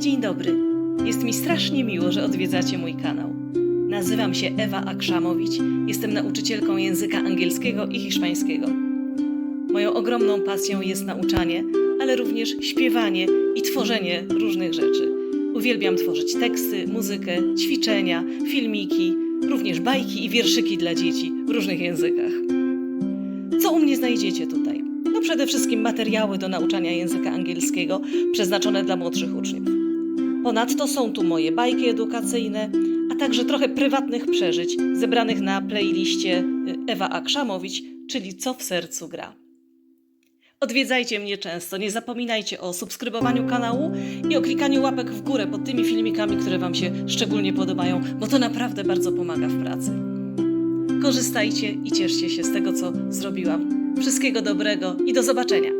Dzień dobry. Jest mi strasznie miło, że odwiedzacie mój kanał. Nazywam się Ewa Akrzamowicz. Jestem nauczycielką języka angielskiego i hiszpańskiego. Moją ogromną pasją jest nauczanie, ale również śpiewanie i tworzenie różnych rzeczy. Uwielbiam tworzyć teksty, muzykę, ćwiczenia, filmiki, również bajki i wierszyki dla dzieci w różnych językach. Co u mnie znajdziecie tutaj? No przede wszystkim materiały do nauczania języka angielskiego przeznaczone dla młodszych uczniów. Ponadto są tu moje bajki edukacyjne, a także trochę prywatnych przeżyć zebranych na playliście y, Ewa Akrzamowicz, czyli Co w sercu gra. Odwiedzajcie mnie często, nie zapominajcie o subskrybowaniu kanału i o klikaniu łapek w górę pod tymi filmikami, które Wam się szczególnie podobają, bo to naprawdę bardzo pomaga w pracy. Korzystajcie i cieszcie się z tego, co zrobiłam. Wszystkiego dobrego i do zobaczenia!